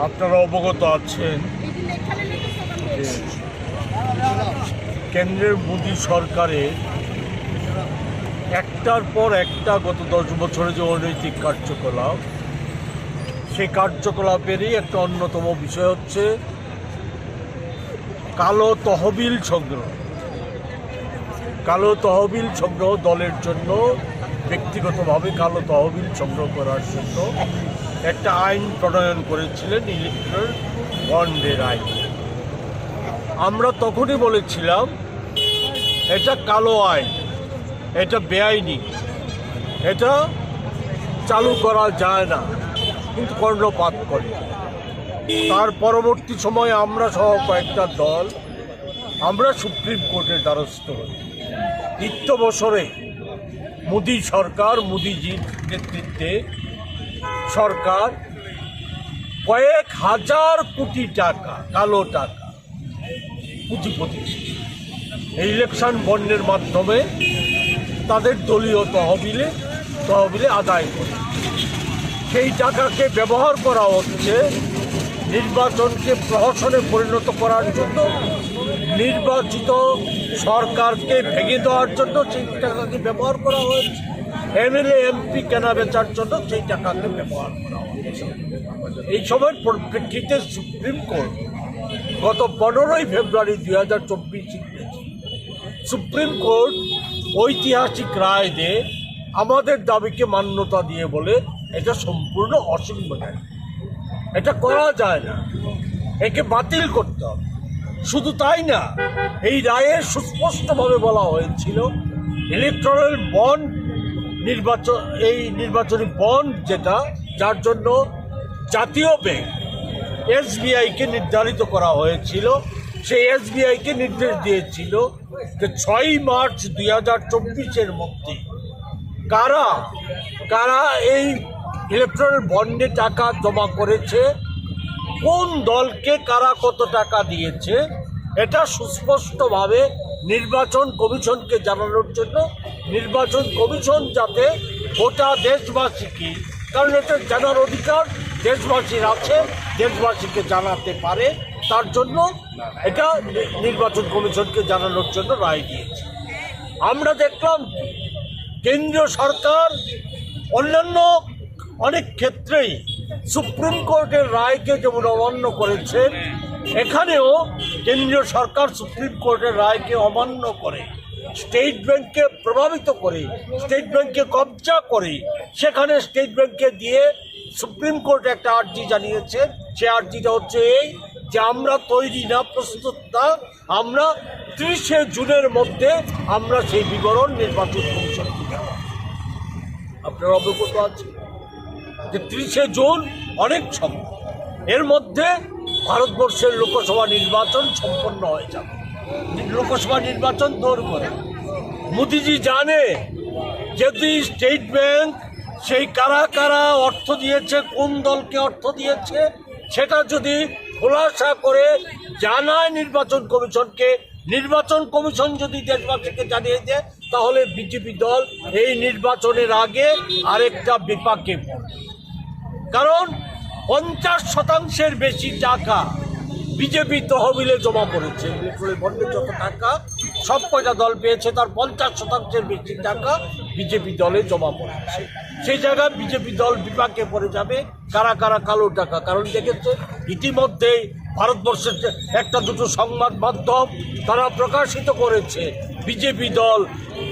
আপনারা অবগত আছেন কেন্দ্রের মোদী সরকারের একটার পর একটা গত দশ বছরে যে অনৈতিক কার্যকলাপ, সেই কার্যকলাপেরই একটা অন্যতম বিষয় হচ্ছে কালো তহবিল সংগ্রহ। কালো তহবিল সংগ্রহ দলের জন্য ব্যক্তিগতভাবে কালো তহবিল সংগ্রহ করার জন্য একটা আইন প্রণয়ন করেছিলেন ইলেকট্রাল বন্ডের আইন। আমরা তখনই বলেছিলাম, এটা কালো আইন, এটা বেআইনি, এটা চালু করা যায় না, কিন্তু কর্ণপাত করে। তার পরবর্তী সময়ে আমরা সহ কয়েকটা দল, আমরা সুপ্রিম কোর্টের দ্বারস্থ হই। নিত্য বছরে মোদী সরকার, মোদীজির নেতৃত্বে সরকার কয়েক হাজার কোটি টাকা, কালো টাকা পুঁজিপতি এই ইলেকশন বন্ডের মাধ্যমে তাদের দলীয় তহবিলে তহবিলে আদায় করে। সেই টাকাকে ব্যবহার করা হচ্ছে নির্বাচনকে প্রহসনে পরিণত করার জন্য, নির্বাচিত সরকারকে ভেঙে দেওয়ার জন্য সেই টাকাকে ব্যবহার করা হয়েছে। এমএলএ এমপি কেনা বেচার জন্য সেই টাকাকে ব্যবহার করা হয়েছে এই সময়ের পরিপ্রেক্ষিতে সুপ্রিম কোর্ট গত পনেরোই ফেব্রুয়ারি দুই হাজার চব্বিশ সুপ্রিম কোর্ট ঐতিহাসিক রায় দিয়ে আমাদের দাবিকে মান্যতা দিয়ে বলে এটা সম্পূর্ণ অসংবিধানিক এটা করা যায় না। একে বাতিল করতে হবে। শুধু তাই না, এই রায়ে সুস্পষ্টভাবে বলা হয়েছিল ইলেকট্রাল বন্ড নির্বাচন, এই নির্বাচনী বন্ড যেটা, যার জন্য জাতীয় ব্যাংক এসবিআইকে নির্ধারিত করা হয়েছিল, সেই এসবিআইকে নির্দেশ দিয়েছিল যে ছয়ই মার্চ দুই হাজার চব্বিশের মধ্যে কারা কারা এই ইলেকট্রনিক বন্ডে টাকা জমা করেছে, কোন দলকে কারা কত টাকা দিয়েছে, এটা সুস্পষ্টভাবে নির্বাচন কমিশনকে জানানোর জন্য নির্বাচন কমিশন যাতে গোটা দেশবাসীকে, কারণ এটা জানার অধিকার দেশবাসীর আছে, দেশবাসীকে জানাতে পারে, তার জন্য এটা নির্বাচন কমিশনকে জানানোর জন্য রায় দিয়েছে। আমরা দেখলাম কেন্দ্রীয় সরকার অন্যান্য অনেক ক্ষেত্রেই সুপ্রিম কোর্টের রায়কে যেমন অমান্য করেছে এখানেও কেন্দ্রীয় সরকার সুপ্রিম কোর্টের রায়কে অমান্য করে, স্টেট ব্যাংককে প্রভাবিত করে, স্টেট ব্যাংককে কবজা করে, সেখানে স্টেট ব্যাংককে দিয়ে সুপ্রিম কোর্ট একটা আর্জি জানিয়েছে। সে আর্জিটা হচ্ছে এই যে আমরা তৈরি না, প্রস্তুত না, আমরা ত্রিশে জুনের মধ্যে আমরা সেই বিবরণ নির্বাচন কমিশনকে দেওয়া আপনার অবগত আছে যে ত্রিশে জুন অনেক সময়, এর মধ্যে ভারতবর্ষের লোকসভা নির্বাচন সম্পন্ন হয়ে যাবে। লোকসভা নির্বাচন দৌড় করে। মোদিজি জানে যদি স্টেট ব্যাংক সেই কারা কারা অর্থ দিয়েছে, কোন দলকে অর্থ দিয়েছে, সেটা যদি খোলাসা করে জানায় নির্বাচন কমিশনকে, নির্বাচন কমিশন যদি দেশবাসীকে জানিয়ে দেয়, তাহলে বিজেপি দল এই নির্বাচনের আগে আরেকটা বিপাকে পড়বে। কারণ পঞ্চাশ শতাংশের বেশি টাকা বিজেপি তহবিলে জমা পড়েছে। ইলেকট্রনিক বন্ডে যত টাকা সব কয়টা দল পেয়েছে তার পঞ্চাশ শতাংশের বেশি টাকা বিজেপি দলে জমা পড়েছে। সেই জায়গায় বিজেপি দল বিপাকে পড়ে যাবে। কারা কারা কালো টাকা? কারণ দেখেছে ইতিমধ্যেই ভারতবর্ষের একটা দুটো সংবাদ মাধ্যম তারা প্রকাশিত করেছে। বিজেপি দল,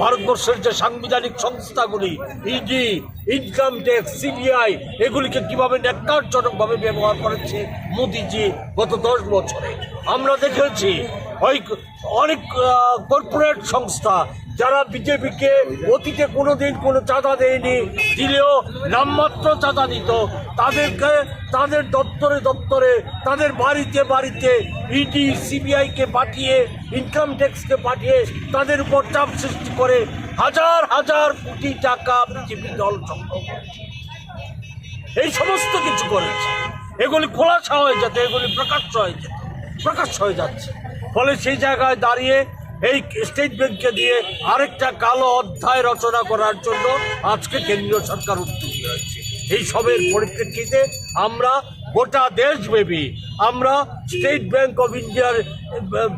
ভারতবর্ষের যে সাংবিধানিক সংস্থাগুলি ইডি ইনকাম ট্যাক্স সিবিআই এগুলিকে কীভাবে ন্যাক্কারজনকভাবে ব্যবহার করেছে মোদিজি গত দশ বছরে। আমরা দেখেছি অনেক কর্পোরেট সংস্থা যারা বিজেপিকে অতীতে কোনোদিন কোনো চাঁদা দেয়নি, দিলেও নামমাত্র চাঁদা দিত, তাদেরকে, তাদের দপ্তরে দপ্তরে, তাদের বাড়িতে বাড়িতে ইডি সিবিআইকে পাঠিয়ে ইনকাম ট্যাক্সকে পাঠিয়ে তাদের উপর চাপ সৃষ্টি করে হাজার হাজার কোটি টাকা বিজেপি দল সংগ্রহ এই সমস্ত কিছু করেছে। এগুলি খোলাসা হয়ে যেত, এগুলি প্রকাশ্য হয়ে যেত, প্রকাশ্য হয়ে যাচ্ছে। ফলে সেই জায়গায় দাঁড়িয়ে এই স্টেট ব্যাংককে দিয়ে আরেকটা কালো অধ্যায় রচনা করার জন্য আজকে কেন্দ্রীয় সরকার উদ্যোগী হয়েছে। এই সবের পরিপ্রেক্ষিতে আমরা গোটা দেশব্যাপী আমরা স্টেট ব্যাংক অফ ইন্ডিয়ার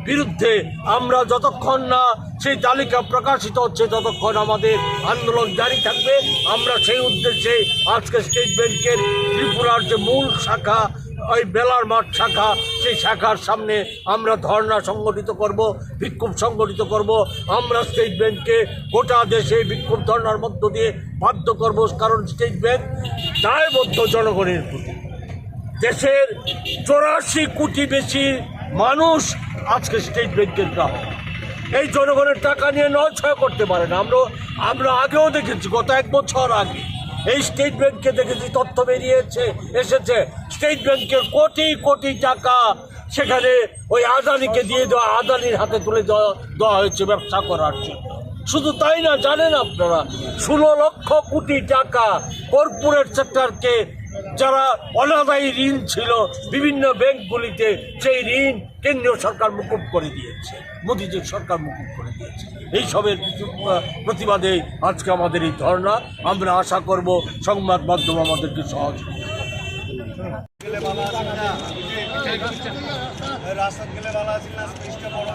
বিরুদ্ধে আমরা যতক্ষণ না সেই তালিকা প্রকাশিত হচ্ছে, ততক্ষণ আমাদের আন্দোলন জারি থাকবে। আমরা সেই উদ্দেশ্যে আজকে স্টেট ব্যাংকের ত্রিপুরার যে মূল শাখা, ওই বেলার মাঠ শাখা, সেই শাখার সামনে আমরা ধর্ণা সংগঠিত করব, বিক্ষোভ সংগঠিত করব। আমরা স্টেট ব্যাংককে গোটা দেশে বিক্ষোভ ধর্নার মধ্য দিয়ে বাধ্য করব, কারণ স্টেট ব্যাংক দায়বদ্ধ জনগণের প্রতি। দেশের চৌরাশি কোটি বেশি মানুষ আজকে স্টেট ব্যাংকের গ্রাহক। এই জনগণের টাকা নিয়ে নয় ছয় করতে পারে না। আমরা আমরা আগেও দেখেছি, গত এক বছর আগে এই স্টেট ব্যাংকে দেখেছি, তথ্য বেরিয়েছে, এসেছে স্টেট ব্যাংকের কোটি কোটি টাকা সেখানে ওই আদানিকে দিয়ে দেওয়া, আদানির হাতে তুলে দেওয়া দেওয়া হয়েছে ব্যবসা করার জন্য। শুধু তাই না, জানেন আপনারা, ষোলো লক্ষ কোটি টাকা কর্পোরেট সেক্টরকে যারা অনাদায়ী ঋণ ছিল, বিভিন্ন ব্যাংকগুলিতে সেই ঋণ কেন্দ্রীয় সরকার মুকুব করে দিয়েছে মোদীজির সরকার মুকুব করে দিয়েছে। এইসবের প্রতিবাদে আজকে আমাদের এই ধর্ণা। আমরা আশা করব সংবাদ মাধ্যম আমাদেরকে সহজ রাস্তাত গেলে আছি না বড়